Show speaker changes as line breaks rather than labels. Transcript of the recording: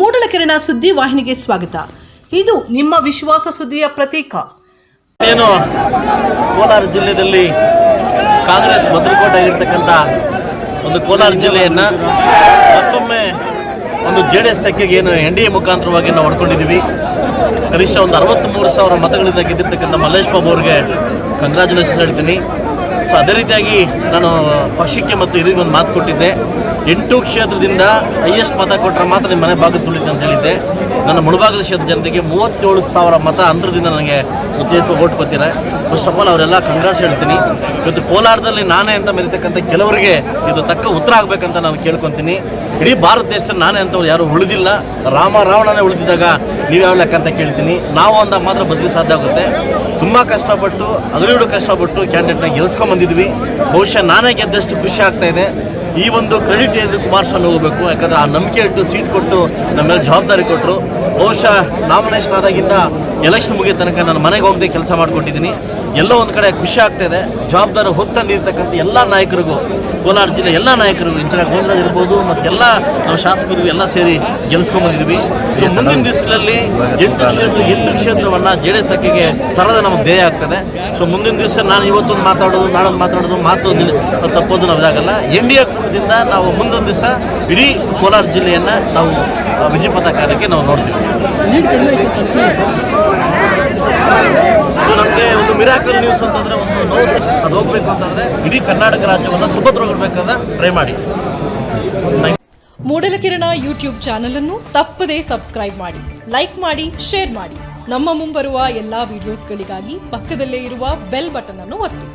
ಮೂಡಲಕೆರೆನ ಸುದ್ದಿ ವಾಹಿನಿಗೆ ಸ್ವಾಗತ. ಇದು ನಿಮ್ಮ ವಿಶ್ವಾಸ ಸುದ್ದಿಯ ಪ್ರತೀಕ.
ಏನು, ಕೋಲಾರ ಜಿಲ್ಲೆಯಲ್ಲಿ ಕಾಂಗ್ರೆಸ್ ಭದ್ರಕೋಟೆಯಾಗಿರ್ತಕ್ಕಂಥ ಒಂದು ಕೋಲಾರ ಜಿಲ್ಲೆಯನ್ನು ಮತ್ತೊಮ್ಮೆ ಒಂದು ಜೆ ಡಿ ಎಸ್ ತೆಕ್ಕೆಗೆ ಏನು ಎನ್ ಡಿ ಎ ಮುಖಾಂತರವಾಗಿ ನಾವು ಹೊಡ್ಕೊಂಡಿದ್ದೀವಿ. ಕನಿಷ್ಠ ಒಂದು ಅರವತ್ತ್ಮೂರು ಸಾವಿರ ಮತಗಳಿಂದ ಗೆದ್ದಿರ್ತಕ್ಕಂಥ ಮಲ್ಲೇಶ್ ಬಾಬು ಅವ್ರಿಗೆ ಕಂಗ್ರ್ಯಾಚುಲೇಷನ್ಸ್ ಹೇಳ್ತೀನಿ. ಸೊ ಅದೇ ರೀತಿಯಾಗಿ ನಾನು ಪಕ್ಷಕ್ಕೆ ಮತ್ತು ಹಿರಿಯರಿಗೆ ಒಂದು ಮಾತು ಕೊಟ್ಟಿದ್ದೆ. ಎಂಟು ಕ್ಷೇತ್ರದಿಂದ ಹೈಯೆಸ್ಟ್ ಮತ ಕೊಟ್ಟರೆ ಮಾತ್ರ ನಿಮ್ಮ ಮನೆ ಭಾಗ ತುಳಿತೆ ಅಂತ ಹೇಳಿದ್ದೆ. ನನ್ನ ಮುಳುಭಾಗದ ಕ್ಷೇತ್ರದ ಜನತೆಗೆ ಮೂವತ್ತೇಳು ಸಾವಿರ ಮತ ಅಂತರದಿಂದ ನನಗೆ ಉತ್ತೇಜಿಸುವ ಓಟ್ ಕೊತ್ತೀರ ಫಸ್ಟ್ ಆಫ್ ಆಲ್ ಅವರೆಲ್ಲ ಕಂಗ್ರಾಸ್ ಹೇಳ್ತೀನಿ. ಇವತ್ತು ಕೋಲಾರದಲ್ಲಿ ನಾನೇ ಅಂತ ಮೆರಿತಕ್ಕಂಥ ಕೆಲವರಿಗೆ ಇದು ತಕ್ಕ ಉತ್ತರ ಆಗಬೇಕಂತ ನಾನು ಕೇಳ್ಕೊತೀನಿ. ಇಡೀ ಭಾರತ ದೇಶದಲ್ಲಿ ನಾನೇ ಅಂತವ್ರು ಯಾರು ಉಳಿದಿಲ್ಲ. ರಾಮ ರಾವಣನೇ ಉಳಿದಿದ್ದಾಗ ನೀವು ಯಾವ ಲೆಕ್ಕ ಅಂತ ಕೇಳ್ತೀನಿ. ನಾವು ಅಂದಾಗ ಮಾತ್ರ ಬದಲಿ ಸಾಧ್ಯ ಆಗುತ್ತೆ. ತುಂಬ ಕಷ್ಟಪಟ್ಟು ಅದರಲ್ಲೂ ಕಷ್ಟಪಟ್ಟು ಕ್ಯಾಂಡಿಡೇಟ್ನ ಗೆಲ್ಸ್ಕೊಂಬಂದಿದ್ವಿ ಬಹುಶಃ ನಾನೇ ಗೆದ್ದಷ್ಟು ಖುಷಿ ಆಗ್ತಾ ಇದೆ. ಈ ಒಂದು ಕ್ರೆಡಿಟ್ ಏನು ಕುಮಾರಸ್ವಾಮಿ ಹೋಗಬೇಕು. ಯಾಕಂದ್ರೆ ಆ ನಂಬಿಕೆ ಇಟ್ಟು ಸೀಟ್ ಕೊಟ್ಟು ನಮ್ಮ ಮೇಲೆ ಜವಾಬ್ದಾರಿ ಕೊಟ್ಟರು ಬಹುಶಃ ನಾಮಿನೇಷನ್ ಆದಾಗಿಂದ ಎಲೆಕ್ಷನ್ ಮುಗಿದ ತನಕ ನಾನು ಮನೆಗೆ ಹೋಗದೆ ಕೆಲಸ ಮಾಡ್ಕೊಟ್ಟಿದ್ದೀನಿ ಎಲ್ಲೋ ಒಂದು ಕಡೆ ಖುಷಿ ಆಗ್ತಾ ಇದೆ. ಜವಾಬ್ದಾರಿ ಹೊತ್ತಂದಿರ್ತಕ್ಕಂಥ ಎಲ್ಲ ನಾಯಕರಿಗೂ ಕೋಲಾರ ಜಿಲ್ಲೆ ಎಲ್ಲ ನಾಯಕರಿಗೂ ಇಂಚಿನ ಗೋವಿಂದರಾಜ್ ಇರ್ಬೋದು ಮತ್ತೆಲ್ಲ ನಮ್ಮ ಶಾಸಕರಿಗೂ ಎಲ್ಲ ಸೇರಿ ಗೆಲ್ಸ್ಕೊಂಡ್ಬಂದಿದ್ವಿ ಸೊ ಮುಂದಿನ ದಿವಸದಲ್ಲಿ ಎಂಟು ಕ್ಷೇತ್ರ ಎಂಟು ಕ್ಷೇತ್ರವನ್ನು ಜೆ ಡಿ ತಕ್ಕಿಗೆ ತರದ ನಮಗೆ ಧ್ಯೇಯ ಆಗ್ತದೆ. ಸೊ ಮುಂದಿನ ದಿವಸ ನಾನು ಇವತ್ತೊಂದು ಮಾತಾಡೋದು ನಾಳೊಂದು ಮಾತಾಡೋದು ಮಾತು ತಪ್ಪೋದು ನಾವು ಇದಾಗಲ್ಲ ಎನ್ ಡಿ ಎ ಕೂಟದಿಂದ ನಾವು ಮುಂದೊಂದು ದಿವಸ ಇಡೀ ಕೋಲಾರ ಜಿಲ್ಲೆಯನ್ನು ನಾವು ವಿಜಯಪಥ ಕಾರ್ಯಕ್ಕೆ ನಾವು ನೋಡ್ತೀವಿ. ಮಿರಾಕಲ್ ನ್ಯೂಸ್ ಅಂತಂದ್ರೆ ಒಂದು ನೋವು ಅದು ಹೋಗ್ಬೇಕು ಅಂತಂದ್ರೆ ಇಡೀ ಕರ್ನಾಟಕ ರಾಜ್ಯವನ್ನು ಸುಭದ್ರಗೊಳ್ಬೇಕಂದ್ರೆ ಟ್ರೈ ಮಾಡಿ.
ಮೂಡಲಕಿರಣ ಯೂಟ್ಯೂಬ್ ಚಾನಲ್ ಅನ್ನು ತಪ್ಪದೇ ಸಬ್ಸ್ಕ್ರೈಬ್ ಮಾಡಿ ಲೈಕ್ ಮಾಡಿ ಶೇರ್ ಮಾಡಿ. ನಮ್ಮ ಮುಂಬರುವ ಎಲ್ಲಾ ವಿಡಿಯೋಸ್ಗಳಿಗಾಗಿ ಪಕ್ಕದಲ್ಲೇ ಇರುವ ಬೆಲ್ ಬಟನ್ ಅನ್ನು ಒತ್ತಿ.